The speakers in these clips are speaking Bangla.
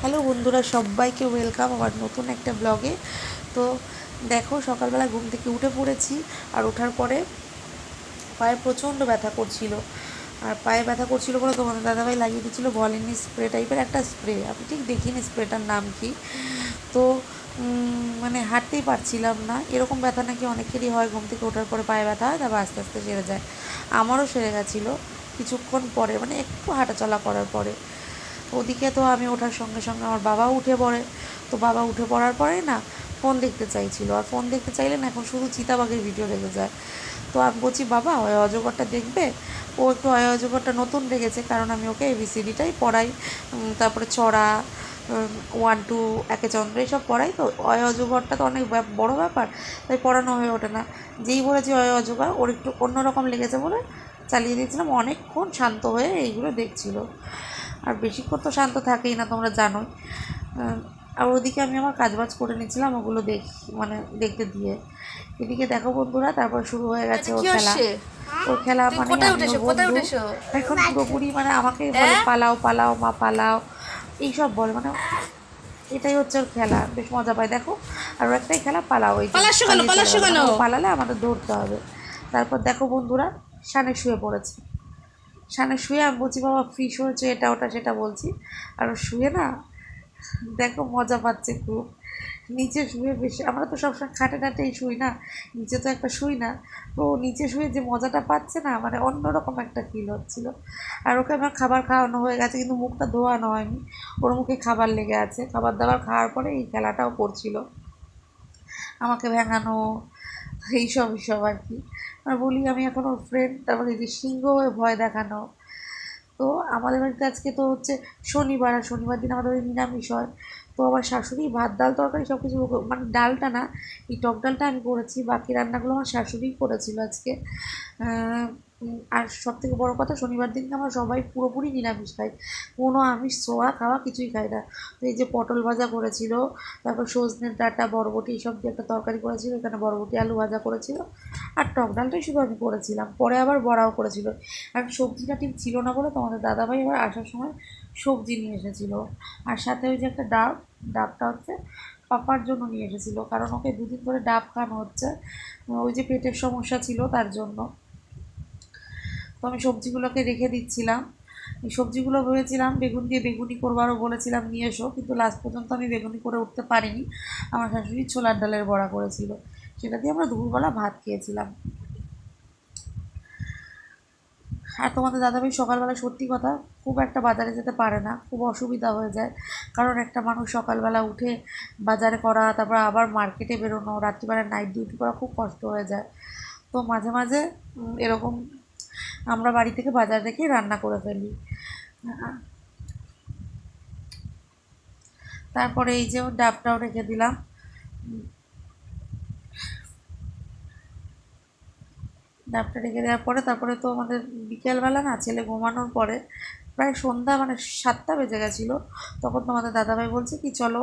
হ্যালো বন্ধুরা, সবাইকে ওয়েলকাম আমার নতুন একটা ব্লগে তো দেখো, সকালবেলা ঘুম থেকে উঠে পড়েছি আর ওঠার পরে পায়ে প্রচণ্ড ব্যথা করছিল। আর পায়ে ব্যথা করছিল বলে তোমাদের দাদাভাই লাগিয়ে দিচ্ছিল ভলিনি স্প্রে টাইপের একটা স্প্রে আমি ঠিক দেখিনি স্প্রেটার নাম কি। তো মানে হাঁটতেই পারছিলাম না। এরকম ব্যথা নাকি অনেকেরই হয়, ঘুম থেকে ওঠার পরে পায়ে ব্যথা হয়, তারপর আস্তে আস্তে সেরে যায়। আমারও সেরে গেছিল কিছুক্ষণ পরে মানে একটু হাঁটাচলা করার পরে। ওদিকে তো আমি ওঠার সঙ্গে সঙ্গে আমার বাবা উঠে পড়ে। তো বাবা উঠে পড়ার পরে না ফোন দেখতে চাইছিল। আর ফোন দেখতে চাইলে না এখন শুধু চিতাবাঘের ভিডিও দেখে যায়। তো আমি বলছি, বাবা, ওই অজগরটা দেখবে? ও একটু অয় অজগরটা নতুন দেখেছে, কারণ আমি ওকে এবিসিডিটাই পড়াই। তারপরে চড়া ওয়ান টু একে চন্দ্র এইসব পড়াই তো। অয় অজগরটা তো অনেক বড় ব্যাপার, তাই পড়ানো হয়ে ওঠে না। যেই বলেছি অয় অজগর, ওর একটু অন্যরকম লেগেছে বলে চালিয়ে দিয়েছিলাম। অনেকক্ষণ শান্ত হয়ে এইগুলো দেখছিল। আর বেশিক্ষণ তো শান্ত থাকেই না তোমরা জানোই। আর ওদিকে আমি আমার কাজবাজ করে নিয়েছিলাম ওগুলো দেখ মানে দেখতে দিয়ে। এদিকে দেখো বন্ধুরা তারপর শুরু হয়ে গেছে ওর খেলা। ওর খেলা মানে? এখন পুরোপুরি মানে আমাকে বলে হ্যাঁ? পালাও পালাও মা পালাও এইসব বলে। মানে এটাই হচ্ছে ওর খেলা বেশ মজা পায়। দেখো আর একটাই খেলা পালাও। ওই? মানে পালালে আমাদের দৌড়তে হবে। তারপর দেখো বন্ধুরা সানে শুয়ে পড়েছে। সানে শুয়ে আমি বলছি, বাবা ফ্রিস হয়েছে এটা, ওটা, সেটা বলছি। আর শুয়ে না, দেখো মজা পাচ্ছে খুব। নিচে শুয়ে বেশি, আমরা তো সবসময় খাটে টাটেই শুই না, নিচে তো একটা শুই না। তো নিচে শুয়ে যে মজাটা পাচ্ছে না মানে অন্যরকম একটা ফিল হচ্ছিল। আর ওকে আমার খাবার খাওয়ানো হয়ে গেছে, কিন্তু মুখটা ধোয়ানো হয়নি। ওর মুখে খাবার লেগে আছে। খাবার দাবার খাওয়ার পরে এই খেলাটাও করছিল। আমাকে ভেঙানো এইসব এইসব আর কি আর বলি, আমি এখন ওর ফ্রেন্ড তারপরে এই যে সিংহ হয়ে ভয় দেখানো। তো আমাদের বাড়িতে আজকে তো হচ্ছে শনিবার, আর শনিবার দিন আমাদের নিরামিষ হয়। তো আমার শাশুড়ি ভাত, ডাল, তরকারি সব কিছু মানে ডালটা না, এই টক ডালটা আমি করেছি, বাকি রান্নাগুলো আমার শাশুড়িই করেছিল আজকে। আর সব থেকে বড়ো কথা, শনিবার দিনকে আমরা সবাই পুরোপুরি নিরামিষ খাই। কোনো আমিষ ছোঁয়া খাওয়া কিছুই খাই না। তো এই যে পটল ভাজা করেছিল, তারপর সজনের ডাঁটা, বরবটি এইসব দিয়ে একটা তরকারি করেছিল, এখানে বরবটি, আলু ভাজা করেছিল, আর টক ডালটাই শুধু আমি করেছিলাম। পরে আবার বড়াও করেছিল। আর সবজিটা ঠিক ছিল না বলে তোমাদের দাদাভাই আবার আসার সময় সবজি নিয়ে এসেছিল। আর সাথে ওই যে একটা ডাব, ডাবটা হচ্ছে পাপার জন্য নিয়ে এসেছিল, কারণ ওকে দুদিন ধরে ডাব খাওয়ানো হচ্ছে। ওই যে পেটের সমস্যা ছিল তার জন্য। তো আমি সবজিগুলোকে রেখে দিচ্ছিলাম। এই সবজিগুলো ভেবেছিলাম বেগুন দিয়ে বেগুনি করবারও বলেছিলাম, নিয়ে এসো। কিন্তু লাস্ট পর্যন্ত আমি বেগুনি করে উঠতে পারিনি। আমার শাশুড়ি ছোলার ডালের বড়া করেছিল। সেটা দিয়ে আমরা দুপুরবেলা ভাত খেয়েছিলাম। আর তোমাদের দাদাভাই সকালবেলা সত্যি কথা খুব একটা বাজারে যেতে পারে না, খুব অসুবিধা হয়ে যায়। কারণ একটা মানুষ সকালবেলা উঠে বাজারে করা, তারপর আবার মার্কেটে বেরোনো, রাত্রিবেলা নাইট ডিউটি করা খুব কষ্ট হয়ে যায়। তো মাঝে মাঝে এরকম আমরা বাড়ি থেকে বাজার রেখে রান্না করে ফেলি। তারপরে এই যে ডাবটাও রেখে দিলাম। ডাবটা রেখে দেওয়ার পরে তারপরে তো আমাদের বিকেলবেলা না ছেলে ঘুমানোর পরে প্রায় সন্ধ্যা মানে সাতটা বেজে গেছিল। তখন তো আমাদের দাদাভাই বলছে কি, চলো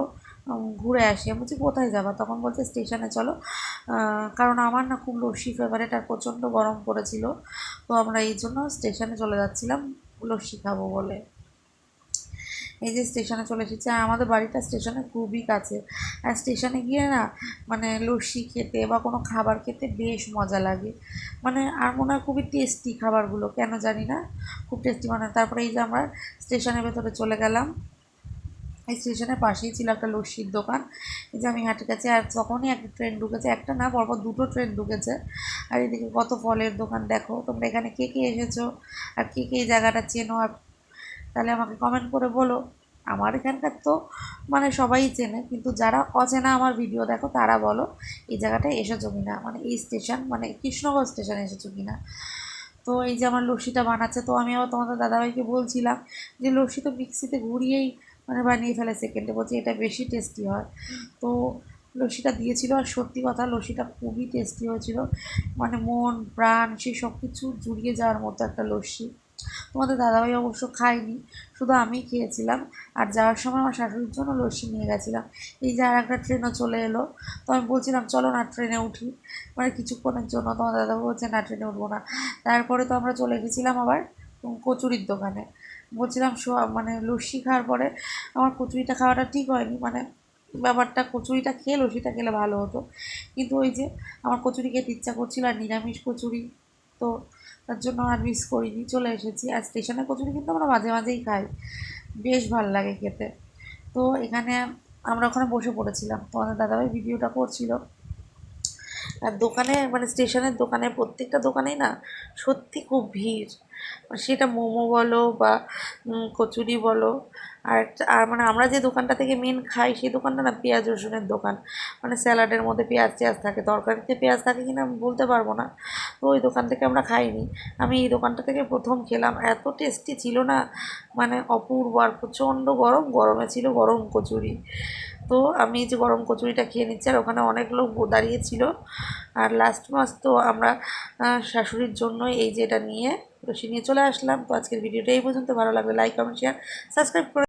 ঘুরে আসি। আমি বলছি, কোথায় যাবা? তখন বলছে, স্টেশনে চলো। কারণ আমার না খুব লস্যি ফেভারেট আর প্রচণ্ড গরম পড়েছিল। তো আমরা এই জন্য স্টেশনে চলে যাচ্ছিলাম লস্যি খাব বলে। এই যে স্টেশনে চলে এসেছি। আর আমাদের বাড়িটা স্টেশনে খুবই কাছে। আর স্টেশনে গিয়ে না মানে লস্যি খেতে বা কোনো খাবার খেতে বেশ মজা লাগে। মানে আর মনে হয় খুবই টেস্টি খাবারগুলো, কেন জানি না? খুব টেস্টি মানে তারপরে এই যে আমরা স্টেশনের ভেতরে চলে গেলাম। স্টেশনের পাশেই ছিল একটা লস্যির দোকান। এই যে আমি হাঁটে কাছে, আর তখনই একটা ট্রেন ঢুকেছে। একটা না, পরপর দুটো ট্রেন ঢুকেছে। আর এদিকে কত ফলের দোকান, দেখো। তোমরা এখানে কে কে এসেছ? আর কে কে এই জায়গাটা চেনো? আর তাহলে আমাকে কমেন্ট করে বলো। আমার এখানকার তো মানে সবাই চেনে, কিন্তু যারা অচেনা আমার ভিডিও দেখো, তারা বলো, এই জায়গাটায় এসেছ কিনা? মানে এই স্টেশন মানে কৃষ্ণগঞ্জ স্টেশনে এসেছ কিনা? তো এই যে আমার লস্যিটা বানাচ্ছে, তো আমি আবার তোমাদের দাদাভাইকে বলছিলাম যে লস্যি তো মিক্সিতে ঘুরিয়েই মানে বানিয়ে ফেলে সেকেন্ডে বলছি, এটা বেশি টেস্টি হয়। তো লস্যিটা দিয়েছিল আর সত্যি কথা লস্যিটা খুবই টেস্টি হয়েছিল। মানে মন, প্রাণ, সেই সব কিছু জুড়িয়ে যাওয়ার মতো একটা লস্যি। তোমাদের দাদাভাই অবশ্য খায়নি, শুধু আমি খেয়েছিলাম। আর যাওয়ার সময় আমার শাশুড়ির জন্য লস্যি নিয়ে গেছিলাম। এই যে আর একটা ট্রেনও চলে এলো। তো আমি বলছিলাম, চলো না ট্রেনে উঠি। মানে কিছুক্ষণের জন্য তোমার দাদা বলছে, না ট্রেনে উঠবো না। তারপরে তো আমরা চলে গেছিলাম আবার কচুরির দোকানে। বলছিলাম, শো- মানে লস্যি খাওয়ার পরে আমার কচুরিটা খাওয়াটা ঠিক হয়নি মানে ব্যাপারটা কচুরিটা খেয়ে লস্যিটা খেলে ভালো হতো। কিন্তু ওই যে আমার কচুরি খেতে ইচ্ছা করছিল আর নিরামিষ কচুরি, তো তার জন্য আর মিস করিনি, চলে এসেছি। আর স্টেশনের কচুরি কিন্তু আমরা মাঝে মাঝেই খাই, বেশ ভালো লাগে খেতে। তো এখানে আমরা ওখানে বসে পড়েছিলাম তো তোমাদের দাদাভাই ভিডিওটা করছিল। আর দোকানে মানে স্টেশনের দোকানে প্রত্যেকটা দোকানেই না সত্যি খুব ভিড়। সেটা মোমো বলো বা কচুরি বলো। আর আর মানে আমরা যে দোকানটা থেকে মেন খাই সেই দোকানটা না পেঁয়াজ রসুনের দোকান। মানে স্যালাডের মধ্যে পেঁয়াজ টেয়াজ থাকে। তরকারিতে পেঁয়াজ থাকে কিনা আমি বলতে পারব না। তো ওই দোকান থেকে আমরা খাইনি। আমি এই দোকানটা থেকে প্রথম খেলাম। এত টেস্টি ছিল না। মানে অপূর্ব আর প্রচণ্ড গরম। গরমে ছিল গরম কচুরি। তো আমি যে গরম কচুরিটা খেয়ে নিচ্ছি, আর ওখানে অনেক লোক দাঁড়িয়েছিল আর লাস্ট মাস তো আমরা শাশুড়ির জন্য এই যে এটা নিয়ে রসি নিয়ে চলে আসলাম। তো আজকের ভিডিওটা এই পর্যন্ত। ভালো লাগবে লাইক কমেন্ট শেয়ার সাবস্ক্রাইব করে